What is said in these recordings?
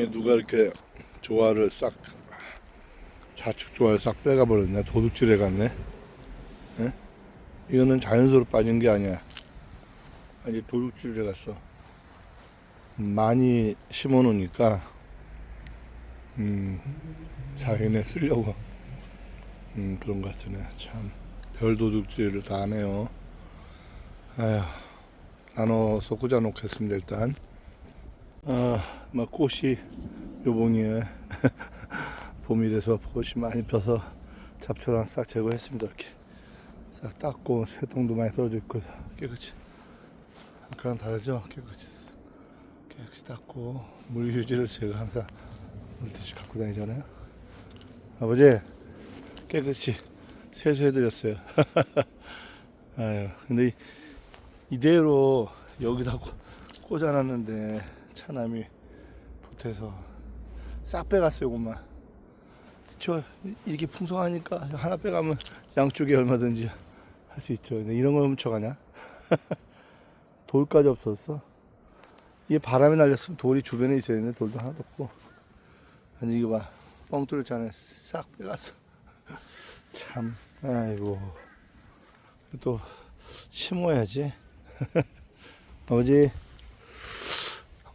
이게 누가 이렇게 조화를 싹 좌측 조화를 싹 빼가 버렸네. 도둑질해 갔네. 예? 이거는 자연스럽게 빠진 게 아니야. 아니 도둑질해 갔어. 많이 심어 놓으니까 음 자기네 쓰려고. 음 그런 것 같으네. 참. 별 도둑질을 다 하네요. 아휴 나눠서 꽂아 놓겠습니다 일단 아, 막 꽃이 요봉이에 봄이 돼서 꽃이 많이 펴서 잡초랑 싹 제거했습니다 이렇게. 싹 닦고 새똥도 많이 떨어져 있고 깨끗이. 아까랑 다르죠? 깨끗이. 깨끗이 닦고 물 휴지를 제가 항상 물티슈 갖고 다니잖아요. 아버지 깨끗이 세수해드렸어요. 아유 근데 이- 이대로 여기다 꽂- 꽂아놨는데 차남이 보태서 싹 빼갔어요 그만. 저 이렇게 풍성하니까 하나 빼가면 양쪽에 얼마든지 할 수 있죠. 이런 걸 훔쳐가냐? 돌까지 없었어. 이게 바람이 날렸으면 돌이 주변에 있어야 되는데 돌도 하나도 없고. 아니 이거 봐 뻥 뚫렸잖아요 싹 빼갔어. 참. 아이고. 또 심어야지. 아버지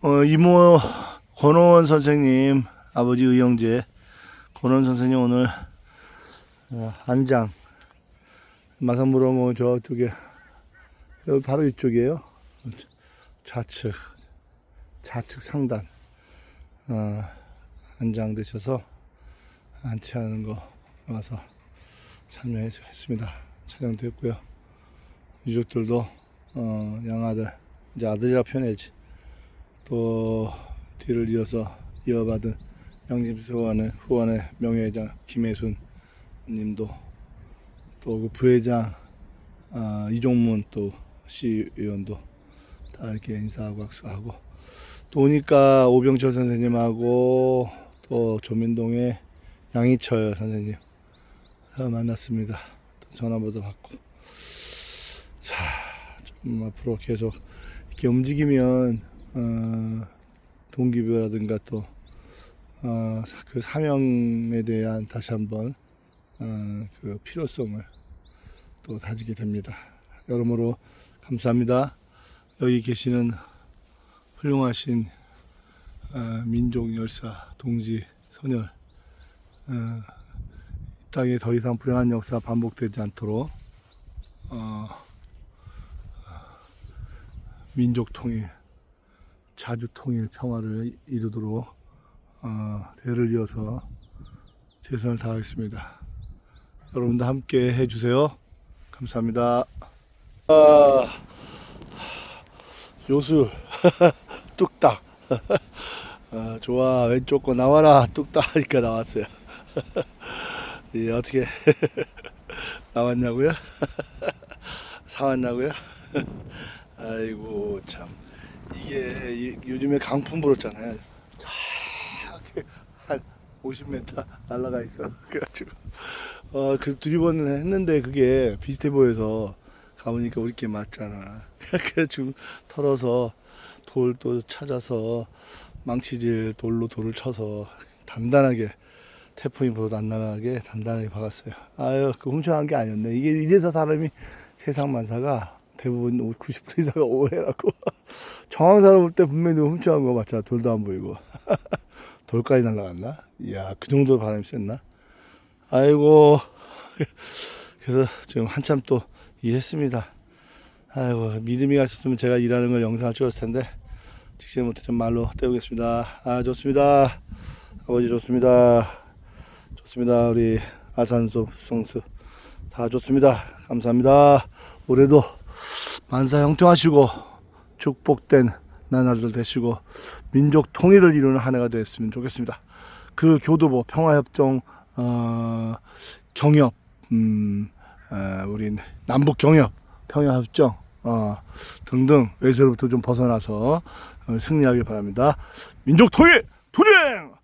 어, 이모 권호원 선생님 아버지 의형제. 권호원 선생님 오늘 어, 안장. 마산부로 뭐 저쪽에 여기 바로 이쪽이에요. 좌측 좌측 상단. 어, 안장 되셔서 안치하는 거 와서 참여했습니다. 촬영됐고요. 유족들도 어, 양아들 이제 아들이라 표현해야지 또 뒤를 이어서 이어받은 양심수 후원의, 후원의 명예회장 김혜순 님도 또 그 부회장 아, 이종문 또 시의원도 다 이렇게 인사하고 악수하고 또 오니까 오병철 선생님하고 또 조민동의 양희철 선생님 다 만났습니다. 또 전화번호 받고 자, 좀 앞으로 계속 이렇게 움직이면 어, 동기부여라든가 또 어, 그 사명에 대한 다시 한번 어, 그 필요성을 또 다지게 됩니다. 여러모로 감사합니다. 여기 계시는 훌륭하신 어, 민족 열사 동지 선열 어, 이 땅에 더 이상 불행한 역사 반복되지 않도록 어, 민족 통일, 자주 통일 평화를 이루도록 어, 대를 이어서 최선을 다하겠습니다. 여러분도 함께 해주세요. 감사합니다. 아, 요술 뚝딱. 아, 좋아 왼쪽 거 나와라 뚝딱 하니까 나왔어요. 예, 어떻게 나왔냐고요? 사왔냐고요? 아이고 참 이게 이- 요즘에 강풍 불었잖아요. 저기 한 50m 날아가 있어. 그래가지고 어 그 두리번 했는데 그게 비슷해 보여서 가보니까 우리께 맞잖아. 그래가지고 털어서 돌 또 찾아서 망치질 돌로 돌을 쳐서 단단하게 태풍이 불어도 안 나가게 단단하게 박았어요. 아유 그 훔쳐간 게 아니었네. 이게 이래서 사람이 세상 만사가 대부분 90% 이상가 오해라고. 정황 사람 올때 분명히 훔쳐간 거 맞잖아. 돌도 안 보이고. 돌까지 날라갔나? 이야, 그 정도로 바람이 쐈나? 아이고. 그래서 지금 한참 또 일했습니다. 아이고, 믿음이 가셨으면 제가 일하는 걸 영상을 찍었을 텐데, 직접 못해 좀 말로 때우겠습니다. 아, 좋습니다. 아버지 좋습니다. 좋습니다. 우리 아산소 성수 다 좋습니다. 감사합니다. 올해도 만사 형통하시고 축복된 나날들 되시고 민족 통일을 이루는 한 해가 되었으면 좋겠습니다. 그 교도보 평화협정 어, 경협 음, 어, 우리 남북 경협 평화협정 어, 등등 외세로부터 좀 벗어나서 어, 승리하길 바랍니다. 민족 통일 투쟁!